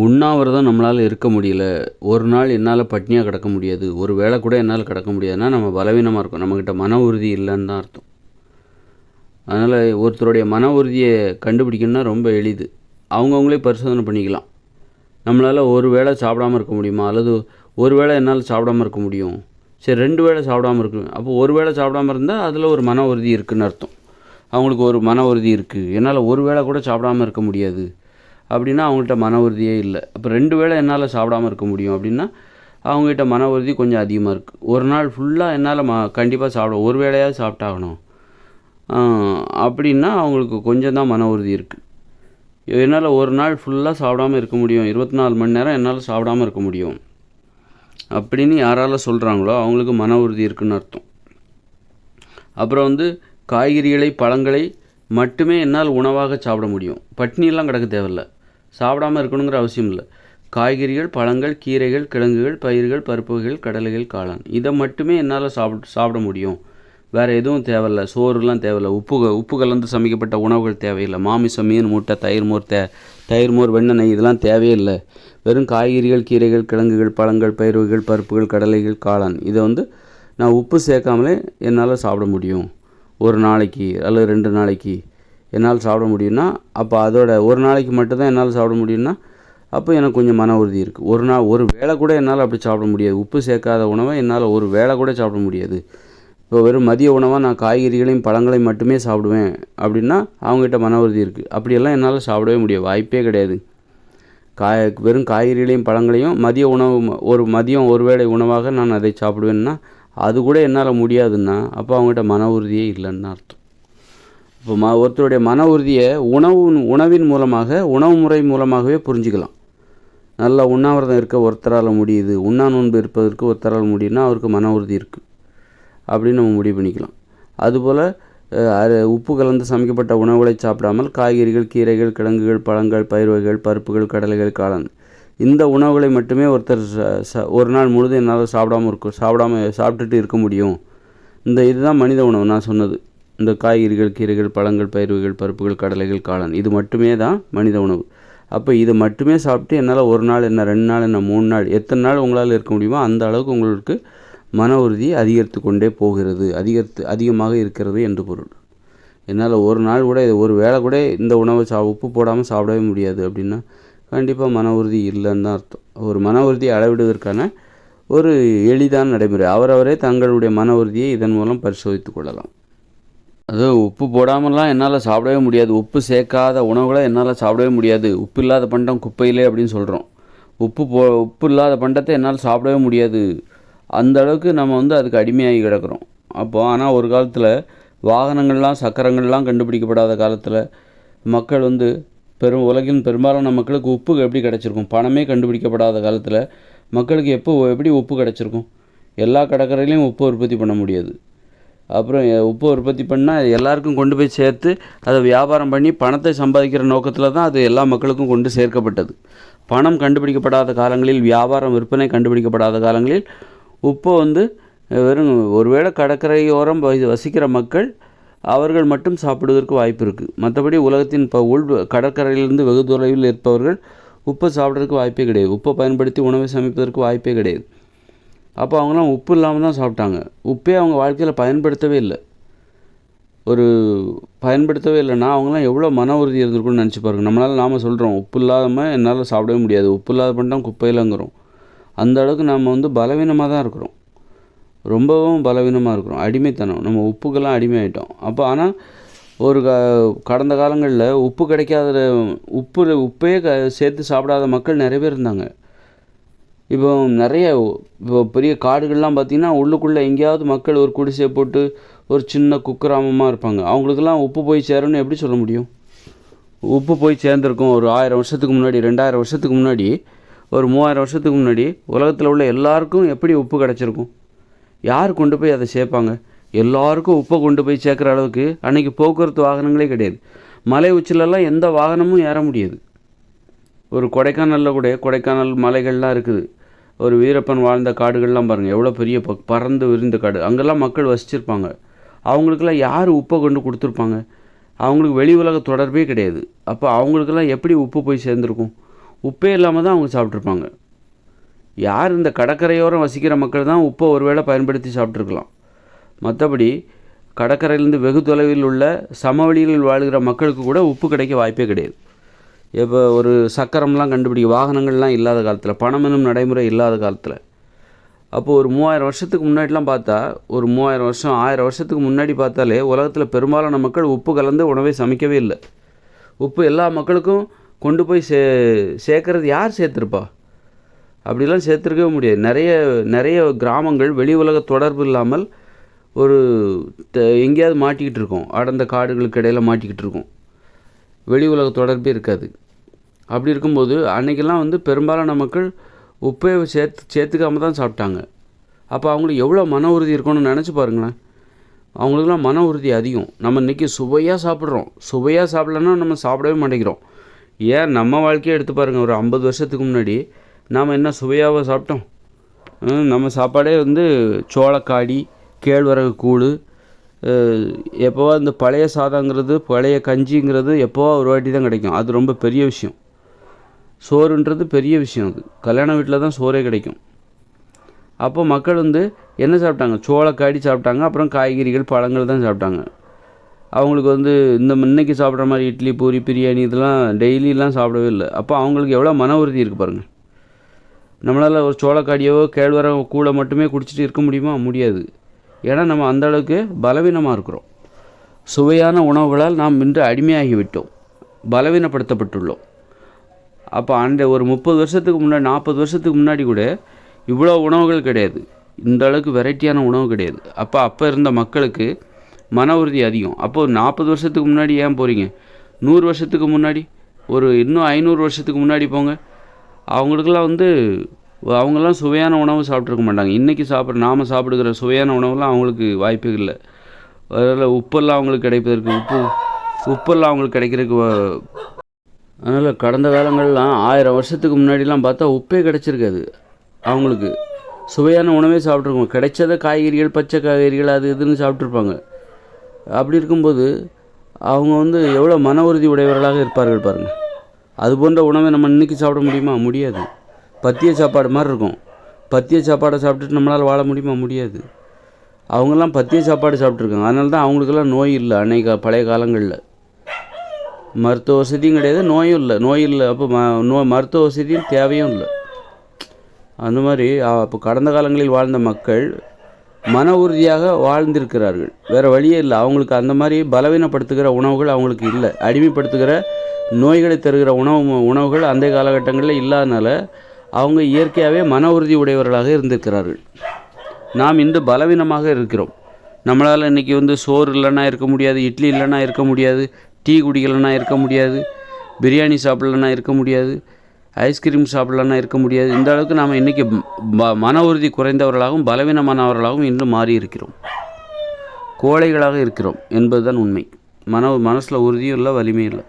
உண்ணாவிரதம் நம்மளால் இருக்க முடியல. ஒரு நாள் என்னால் பட்னியாக கிடக்க முடியாது. ஒரு வேளை கூட என்னால் கிடக்க முடியாதுன்னா நம்ம பலவீனமாக இருக்கும். நம்மக்கிட்ட மன உறுதி இல்லைன்னு தான் அர்த்தம். அதனால் ஒருத்தருடைய மன உறுதியை கண்டுபிடிக்கணும்னா ரொம்ப எளிது. அவங்கவுங்களே பரிசோதனை பண்ணிக்கலாம். நம்மளால் ஒரு வேளை சாப்பிடாம இருக்க முடியுமா? அல்லது ஒரு வேளை என்னால் சாப்பிடாம இருக்க முடியும்? சரி ரெண்டு வேளை சாப்பிடாம இருக்கு அப்போ ஒரு வேளை சாப்பிடாம இருந்தால் அதில் ஒரு மன உறுதி இருக்குன்னு அர்த்தம். அவங்களுக்கு ஒரு மன உறுதி இருக்குது என்னால் ஒரு வேளை கூட சாப்பிடாம இருக்க முடியாது. அப்படின்னா அவங்கள்ட்ட மன உறுதியே இல்லை. அப்போ ரெண்டு வேளை என்னால் சாப்பிடாம இருக்க முடியும் அப்படின்னா அவங்ககிட்ட மன உறுதி கொஞ்சம் அதிகமாக இருக்குது ஒரு நாள் ஃபுல்லாக என்னால் ம கண்டிப்பாக சாப்பிட ஒரு வேளையாவது சாப்பிட்டாகணும். அப்படின்னா அவங்களுக்கு கொஞ்சம் தான் மன உறுதி இருக்குது என்னால் ஒரு நாள் ஃபுல்லாக சாப்பிடாம இருக்க முடியும். இருபத்தி நாலு மணி நேரம் என்னால் சாப்பிடாம இருக்க முடியும். அப்படின்னு யாரால் சொல்கிறாங்களோ அவங்களுக்கு மன உறுதி இருக்குன்னு அர்த்தம். அப்புறம் வந்து காய்கறிகளை பழங்களை மட்டுமே என்னால் உணவாக சாப்பிட முடியும். பட்னியெல்லாம் கிடக்க தேவையில்ல. சாப்பிடாம இருக்கணுங்கிற அவசியம் இல்லை. காய்கறிகள் பழங்கள் கீரைகள் கிழங்குகள் பயிர்கள் பருப்பு வகைகள் கடலைகள் காளான். இதை மட்டுமே என்னால் சாப்பிட் சாப்பிட முடியும். வேறு எதுவும் தேவையில்ல. சோறுலாம் தேவையில்ல. உப்பு உப்பு கலந்து சமைக்கப்பட்ட உணவுகள் தேவையில்லை. மாமிசம் மீன் முட்டை தயிர் மோர் தே தயிர் மோர் வெண்ணெய் இதெல்லாம் தேவையே இல்லை. வெறும் காய்கறிகள் கீரைகள் கிழங்குகள் பழங்கள் பயிர் வகைகள் பருப்புகள் கடலைகள் காளான். இதை வந்து நான் உப்பு சேர்க்காமலே என்னால் சாப்பிட முடியும். ஒரு நாளைக்கு அல்லது ரெண்டு நாளைக்கு. என்னால் சாப்பிட முடியும்னா அப்போ அதோட ஒரு நாளைக்கு மட்டும்தான் என்னால் சாப்பிட முடியும்னா அப்போ எனக்கு கொஞ்சம் மன உறுதி இருக்குது ஒரு நாள் ஒரு வேளை கூட என்னால் அப்படி சாப்பிட முடியாது. உப்பு சேர்க்காத உணவை என்னால் ஒரு வேளை கூட சாப்பிட முடியாது. இப்போ வெறும் மதிய உணவாக நான் காய்கறிகளையும் பழங்களையும் மட்டுமே சாப்பிடுவேன் அப்படின்னா அவங்ககிட்ட மன உறுதி இருக்குது அப்படியெல்லாம் என்னால் சாப்பிடவே முடியாது. வாய்ப்பே கிடையாது. காய் வெறும் காய்கறிகளையும் பழங்களையும் மதிய உணவு ஒரு மதியம் ஒரு வேளை உணவாக நான் அதை சாப்பிடுவேன்னா அது கூட என்னால் முடியாதுன்னா அப்போ அவங்ககிட்ட மன உறுதியே இல்லைன்னு அர்த்தம். இப்போ ம ஒருத்தருடைய மன உறுதியை உணவு உணவின் மூலமாக உணவு முறை மூலமாகவே புரிஞ்சுக்கலாம். நல்லா உண்ணாவிரதம் இருக்க ஒருத்தரால் முடியுது உண்ணா நோன்பு இருப்பதற்கு ஒருத்தரால் முடியும்னா அவருக்கு மன உறுதி இருக்குது அப்படின்னு நம்ம முடிவு பண்ணிக்கலாம். அதுபோல் உப்பு கலந்து சமைக்கப்பட்ட உணவுகளை சாப்பிடாமல் காய்கறிகள் கீரைகள் கிழங்குகள் பழங்கள் பயிர் வகைகள் பருப்புகள் கடலைகள் காளான். இந்த உணவுகளை மட்டுமே ஒருத்தர் ச ஒரு நாள் முழுதும் என்னால் சாப்பிடாம இருக்கும் சாப்பிடாம சாப்பிட்டுட்டு இருக்க முடியும். இந்த இதுதான் மனித உணவு நான் சொன்னது. இந்த காய்கறிகள் கீரைகள் பழங்கள் பயிர்கள் பருப்புகள் கடலைகள் காளான். இது மட்டுமே தான் மனித உணவு. அப்போ இது மட்டுமே சாப்பிட்டு என்னால் ஒரு நாள் என்ன ரெண்டு நாள் என்ன மூணு நாள் எத்தனை நாள் உங்களால் இருக்க முடியுமோ அந்த அளவுக்கு உங்களுக்கு மன உறுதி அதிகரித்து கொண்டே போகிறது. அதிகரித்து அதிகமாக இருக்கிறது என்று பொருள். என்னால் ஒரு நாள் கூட ஒரு வேளை கூட இந்த உணவை சா உப்பு போடாமல் சாப்பிடவே முடியாது அப்படின்னா கண்டிப்பாக மன உறுதி இல்லைன்னு தான் அர்த்தம். ஒரு மன உறுதியை அளவிடுவதற்கான ஒரு எளிதான நடைமுறை. அவரவரே தங்களுடைய மன உறுதியை இதன் மூலம் பரிசோதித்து கொள்ளலாம். உப்பு போடாமலாம் என்னால் சாப்பிடவே முடியாது. உப்பு சேர்க்காத உணவுகளை என்னால் சாப்பிடவே முடியாது. உப்பு இல்லாத பண்டம் குப்பையிலே அப்படின்னு சொல்கிறோம் உப்பு போ உப்பு இல்லாத பண்டத்தை என்னால் சாப்பிடவே முடியாது. அந்த அளவுக்கு நம்ம வந்து அதுக்கு அடிமையாகி கிடக்கிறோம். அப்போது ஆனால் ஒரு காலத்தில் வாகனங்கள்லாம் சக்கரங்கள்லாம் கண்டுபிடிக்கப்படாத காலத்தில் மக்கள் வந்து பெரும் உலகின் பெரும்பாலான மக்களுக்கு உப்பு எப்படி கிடச்சிருக்கும்? பணமே கண்டுபிடிக்கப்படாத காலத்தில் மக்களுக்கு எப்போ எப்படி உப்பு கிடச்சிருக்கும்? எல்லா கடற்கரையிலையும் உப்பு உற்பத்தி பண்ண முடியாது. அப்புறம் உப்பு உற்பத்தி பண்ணால் எல்லாருக்கும் கொண்டு போய் சேர்த்து அதை வியாபாரம் பண்ணி பணத்தை சம்பாதிக்கிற நோக்கத்தில் தான் அது எல்லா மக்களுக்கும் கொண்டு சேர்க்கப்பட்டது. பணம் கண்டுபிடிக்கப்படாத காலங்களில் வியாபாரம் விற்பனை கண்டுபிடிக்கப்படாத காலங்களில் உப்பை வந்து வெறும் ஒருவேளை கடற்கரையோரம் வசிக்கிற மக்கள் அவர்கள் மட்டும் சாப்பிடுவதற்கு வாய்ப்பு இருக்குது மற்றபடி உலகத்தின் இப்போ உள் கடற்கரையிலிருந்து வெகு தொலைவில் இருப்பவர்கள் உப்பை சாப்பிட்றதுக்கு வாய்ப்பே கிடையாது. உப்பை பயன்படுத்தி உணவை சமைப்பதற்கு வாய்ப்பே கிடையாது. அப்போ அவங்களாம் உப்பு இல்லாமல் தான் சாப்பிட்டாங்க. உப்பே அவங்க வாழ்க்கையில் பயன்படுத்தவே இல்லை. ஒரு பயன்படுத்தவே இல்லைன்னா அவங்களாம் எவ்வளோ மன உறுதி இருந்திருக்குன்னு நினச்சி பாருங்கள் நம்மளால் நாம் சொல்கிறோம் உப்பு இல்லாமல் என்னால் சாப்பிடவே முடியாது. உப்பு இல்லாத பண்ணிட்டோம் குப்பையிலங்கிறோம். அந்த அளவுக்கு நம்ம வந்து பலவீனமாக தான் இருக்கிறோம். ரொம்பவும் பலவீனமாக இருக்கிறோம். அடிமைத்தனம். நம்ம உப்புக்கெல்லாம் அடிமையாயிட்டோம். அப்போ ஆனால் ஒரு க கடந்த காலங்களில் உப்பு கிடைக்காத உப்பு உப்பே க சேர்த்து சாப்பிடாத மக்கள் நிறைய பேர் இருந்தாங்க. இப்போ நிறைய இப்போ பெரிய காடுகள்லாம் பார்த்திங்கன்னா உள்ளுக்குள்ளே எங்கேயாவது மக்கள் ஒரு குடிசையை போட்டு ஒரு சின்ன குக்கிராமமாக இருப்பாங்க. அவங்களுக்கெல்லாம் உப்பு போய் சேரணும்னு எப்படி சொல்ல முடியும்? உப்பு போய் சேர்ந்துருக்கும் ஒரு ஆயிரம் வருஷத்துக்கு முன்னாடி ரெண்டாயிரம் வருஷத்துக்கு முன்னாடி ஒரு மூவாயிரம் வருஷத்துக்கு முன்னாடி உலகத்தில் உள்ள எல்லாருக்கும் எப்படி உப்பு கிடச்சிருக்கும்? யார் கொண்டு போய் அதை சேர்ப்பாங்க? எல்லாருக்கும் உப்பை கொண்டு போய் சேர்க்குற அளவுக்கு அன்றைக்கி போக்குவரத்து வாகனங்களே கிடையாது. மலை உச்சிலெல்லாம் எந்த வாகனமும் ஏற முடியாது. ஒரு கொடைக்கானலில் கூட கொடைக்கானல் மலைகள்லாம் இருக்குது. ஒரு வீரப்பன் வாழ்ந்த காடுகள்லாம் பாருங்கள் எவ்வளோ பெரிய ப பறந்து விரிந்த காடு. அங்கெல்லாம் மக்கள் வசிச்சிருப்பாங்க. அவங்களுக்கெல்லாம் யார் உப்பை கொண்டு கொடுத்துருப்பாங்க? அவங்களுக்கு வெளி உலக தொடர்பே கிடையாது. அப்போ அவங்களுக்கெல்லாம் எப்படி உப்பு போய் சேர்ந்துருக்கும்? உப்பே இல்லாமல் தான் அவங்க சாப்பிட்ருப்பாங்க யார் இந்த கடற்கரையோரம் வசிக்கிற மக்கள் தான் உப்பை ஒருவேளை பயன்படுத்தி சாப்பிட்ருக்கலாம் மற்றபடி கடற்கரையிலேருந்து வெகு தொலைவில் உள்ள சமவெளிகளில் வாழ்கிற மக்களுக்கு கூட உப்பு கிடைக்க வாய்ப்பே கிடையாது. இப்போ ஒரு சக்கரம்லாம் கண்டுபிடிக்க வாகனங்கள்லாம் இல்லாத காலத்தில் பணம் எனும் நடைமுறை இல்லாத காலத்தில். அப்போது ஒரு மூவாயிரம் வருஷத்துக்கு முன்னாடிலாம் பார்த்தா ஒரு மூவாயிரம் வருஷம் ஆயிரம் வருஷத்துக்கு முன்னாடி பார்த்தாலே உலகத்தில் பெரும்பாலான மக்கள் உப்பு கலந்து உணவை சமைக்கவே இல்லை. உப்பு எல்லா மக்களுக்கும் கொண்டு போய் சே சேர்க்கறது யார் சேர்த்துருப்பா? அப்படிலாம் சேர்த்துருக்கவே முடியாது. நிறைய நிறைய கிராமங்கள் வெளி உலக தொடர்பு இல்லாமல் ஒரு த- எங்கேயாவது மாட்டிக்கிட்டு இருக்கோம். அடர்ந்த காடுகளுக்கு இடையில மாட்டிக்கிட்டு இருக்கோம். வெளி உலக தொடர்பே இருக்காது. அப்படி இருக்கும்போது அன்னைக்கெல்லாம் வந்து பெரும்பாலான மக்கள் உப்பே சேர்த்து சேர்த்துக்காம தான் சாப்பிட்டாங்க. அப்போ அவங்களுக்கு எவ்வளோ மன உறுதி இருக்கணும்னு நினச்சி பாருங்களேன். அவங்களுக்குலாம் மன உறுதி அதிகம். நம்ம இன்றைக்கி சுவையாக சாப்பிட்றோம். சுவையாக சாப்பிட்லன்னா நம்ம சாப்பிடவே மாட்டேங்கிறோம். ஏன்? நம்ம வாழ்க்கையை எடுத்து பாருங்கள் ஒரு ஐம்பது வருஷத்துக்கு முன்னாடி நாம் என்ன சுவையாக சாப்பிட்டோம். நம்ம சாப்பாடே வந்து சோளக்காடி கேழ்வரகு கூழ் எப்போவா இந்த பழைய சாதங்கிறது பழைய கஞ்சிங்கிறது எப்போவா ஒரு வாட்டி தான் கிடைக்கும். அது ரொம்ப பெரிய விஷயம். சோறுன்றது பெரிய விஷயம் அது. கல்யாண வீட்டில் தான் சோறே கிடைக்கும். அப்போ மக்கள் வந்து என்ன சாப்பிட்டாங்க? சோளக்காடி சாப்பிட்டாங்க அப்புறம் காய்கறிகள் பழங்கள் தான் சாப்பிட்டாங்க. அவங்களுக்கு வந்து இந்த இன்னைக்கு சாப்பிட்ற மாதிரி இட்லி பூரி பிரியாணி இதெல்லாம் டெய்லிலாம் சாப்பிடவே இல்லை. அப்போ அவங்களுக்கு எவ்வளோ மன உறுதி இருக்குது பாருங்கள் நம்மளால் ஒரு சோளக்காடியோ கேழ்வரகு கூட மட்டுமே குடிச்சிட்டு இருக்க முடியுமா? முடியாது. ஏன்னா நம்ம அந்த அளவுக்கு பலவீனமாக இருக்கிறோம். சுவையான உணவுகளால் நாம் இன்று அடிமையாகிவிட்டோம் பலவீனப்படுத்தப்பட்டுள்ளோம். அப்போ அந்த ஒரு முப்பது வருஷத்துக்கு முன்னாடி நாற்பது வருஷத்துக்கு முன்னாடி கூட இவ்வளோ உணவுகள் கிடையாது. இந்த அளவுக்கு வெரைட்டியான உணவு கிடையாது. அப்போ அப்போ இருந்த மக்களுக்கு மன உறுதி அதிகம். அப்போது நாற்பது வருஷத்துக்கு முன்னாடி ஏன் போகிறீங்க நூறு வருஷத்துக்கு முன்னாடி? ஒரு இன்னும் ஐநூறு வருஷத்துக்கு முன்னாடி போங்க. அவங்களுக்கெல்லாம் வந்து அவங்கெல்லாம் சுவையான உணவு சாப்பிட்ருக்க மாட்டாங்க. இன்றைக்கி சாப்பிட்ற நாம் சாப்பிடுகிற சுவையான உணவுலாம் அவங்களுக்கு வாய்ப்பு இல்லை. அதில் உப்பெல்லாம் அவங்களுக்கு கிடைப்பதற்கு உப்பு உப்பெல்லாம் அவங்களுக்கு கிடைக்கிறதுக்கு அதனால் கடந்த காலங்கள்லாம் ஆயிரம் வருஷத்துக்கு முன்னாடிலாம் பார்த்தா உப்பே கிடச்சிருக்காது. அவங்களுக்கு சுவையான உணவே சாப்பிட்ருக்கோம் கிடைச்சத காய்கறிகள் பச்சை காய்கறிகள் அது இதுன்னு சாப்பிட்ருப்பாங்க அப்படி இருக்கும்போது அவங்க வந்து எவ்வளோ மன உறுதி உடையவர்களாக இருப்பார்கள் பாருங்கள் அது போன்ற உணவை நம்ம இன்னைக்கு சாப்பிட முடியுமா? முடியாது. பத்திய சாப்பாடு மாதிரி இருக்கும். பத்திய சாப்பாடை சாப்பிட்டுட்டு நம்மளால் வாழ முடியுமா? முடியாது. அவங்கெல்லாம் பத்திய சாப்பாடு சாப்பிட்ருக்காங்க அதனால தான் அவங்களுக்கெல்லாம் நோய் இல்லை அன்னைக்கு பழைய காலங்களில். மருத்துவ வசதியும் கிடையாது நோயும் இல்லை. நோய் இல்லை. அப்போ ம நோ மருத்துவ வசதியும் தேவையும் இல்லை. அந்த மாதிரி அப்போ கடந்த காலங்களில் வாழ்ந்த மக்கள் மன உறுதியாக வாழ்ந்திருக்கிறார்கள். வேறு வழியே இல்லை. அவங்களுக்கு அந்த மாதிரி பலவீனப்படுத்துகிற உணவுகள் அவங்களுக்கு இல்லை. அடிமைப்படுத்துகிற நோய்களை தருகிற உணவு உணவுகள் அந்த காலகட்டங்களில் இல்லாதனால அவங்க இயற்கையாகவே மன உறுதி உடையவர்களாக இருந்திருக்கிறார்கள். நாம் இன்று பலவீனமாக இருக்கிறோம். நம்மளால் இன்றைக்கி வந்து சோறு இல்லைன்னா இருக்க முடியாது இட்லி இல்லைன்னா இருக்க முடியாது டீ குடிக்கலைன்னா இருக்க முடியாது பிரியாணி சாப்பிட்லன்னா இருக்க முடியாது ஐஸ்கிரீம் சாப்பிட்லன்னா இருக்க முடியாது. இந்த அளவுக்கு நாம் இன்றைக்கி மன உறுதி குறைந்தவர்களாகவும் பலவீனமானவர்களாகவும் இன்னும் மாறி இருக்கிறோம் கோழைகளாக இருக்கிறோம் என்பதுதான் உண்மை. மன மனசில் உறுதியும் இல்லை வலிமையும் இல்லை.